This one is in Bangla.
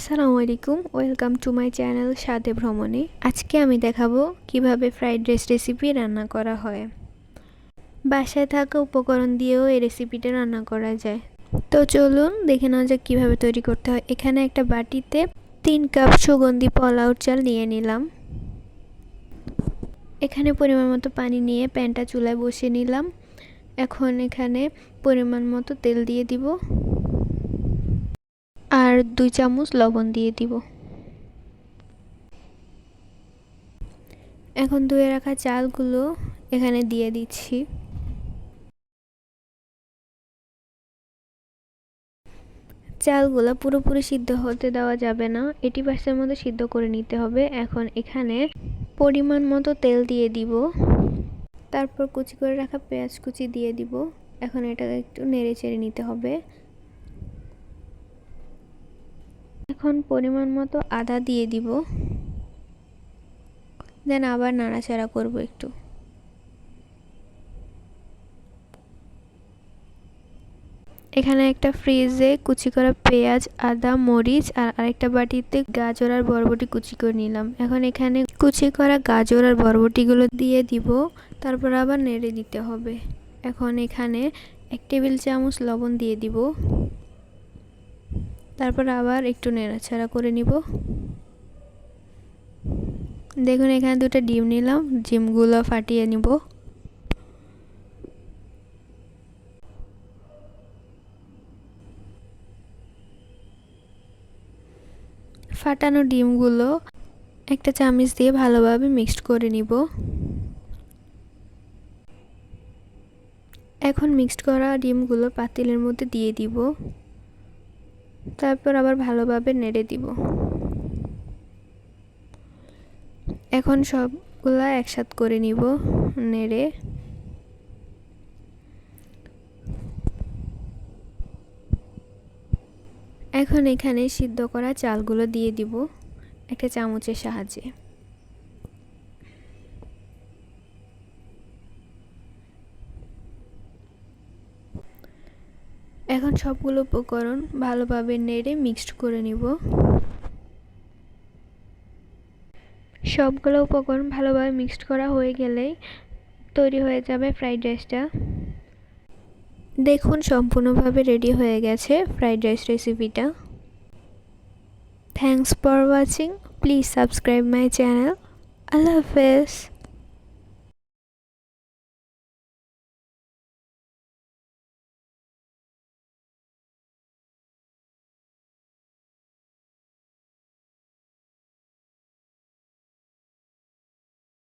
আসসালামু আলাইকুম ওয়েলকাম টু মাই চ্যানেল স্বাদে ভ্রমণে। আজকে আমি দেখাবো কীভাবে ফ্রাইড রাইস রেসিপি রান্না করা হয়। বাসায় থাকা উপকরণ দিয়েও এই রেসিপিটা রান্না করা যায়। তো চলুন দেখে নেওয়া যাক কীভাবে তৈরি করতে হয়। এখানে একটা বাটিতে তিন কাপ সুগন্ধি পোলাও চাল নিয়ে নিলাম। এখানে পরিমাণ মতো পানি নিয়ে প্যানটা চুলায় বসিয়ে নিলাম। এখন এখানে পরিমাণ মতো তেল দিয়ে দিব। দুই চামচ লবণ দিয়ে দিব। এখন ধুয়ে রাখা চালগুলো এখানে দিয়ে দিচ্ছি। চালগুলো পুরোপুরি সিদ্ধ হতে দেওয়া যাবে না। এটি পার্সেন্টের মতো সিদ্ধ করে নিতে হবে। এখন এখানে পরিমাণ মতো তেল দিয়ে দিব। তারপর কুচি করে রাখা পেঁয়াজ কুচি দিয়ে দিব। এখন এটাকে একটু নেড়ে চেড়ে নিতে হবে। এখন পরিমাণ মতো আদা দিয়ে দিব। দেন আবার নাড়াচাড়া করব একটু। এখানে একটা ফ্রিজে কুচি করা পেঁয়াজ, আদা, মরিচ আর আরেকটা বাটিতে গাজর আর বরবটি কুচি করে নিলাম। এখন এখানে কুচি করা গাজর আর বরবটিগুলো দিয়ে দিব, তারপর আবার নেড়ে দিতে হবে। এখন এখানে এক টেবিল চামচ লবণ দিয়ে দিব। তারপর আবার একটু নেড়াচাড়া করে নিব। দেখুন, এখানে দুটো ডিম নিলাম, ডিমগুলো ফাটিয়ে নিব। ফাটানো ডিমগুলো একটা চামচ দিয়ে ভালোভাবে মিক্সড করে নিব। এখন মিক্সড করা ডিমগুলো পাতিলের মধ্যে দিয়ে দিব। তারপর আবার ভালোভাবে নেড়ে দিব। এখন সবগুলা একসাথ করে নিব, নেড়ে। এখন এখানে সিদ্ধ করা চালগুলো দিয়ে দিব, একটা চামচের সাহায্যে। এখন সবগুলো উপকরণ ভালোভাবে নেড়ে মিক্সড করে নিব। সবগুলো উপকরণ ভালোভাবে মিক্সড করা হয়ে গেলেই তৈরি হয়ে যাবে ফ্রাইড রাইসটা দেখুন সম্পূর্ণভাবে রেডি হয়ে গেছে ফ্রাইড রাইস রেসিপিটা thanks for watching please subscribe my channel আল্লাহ হাফেজ।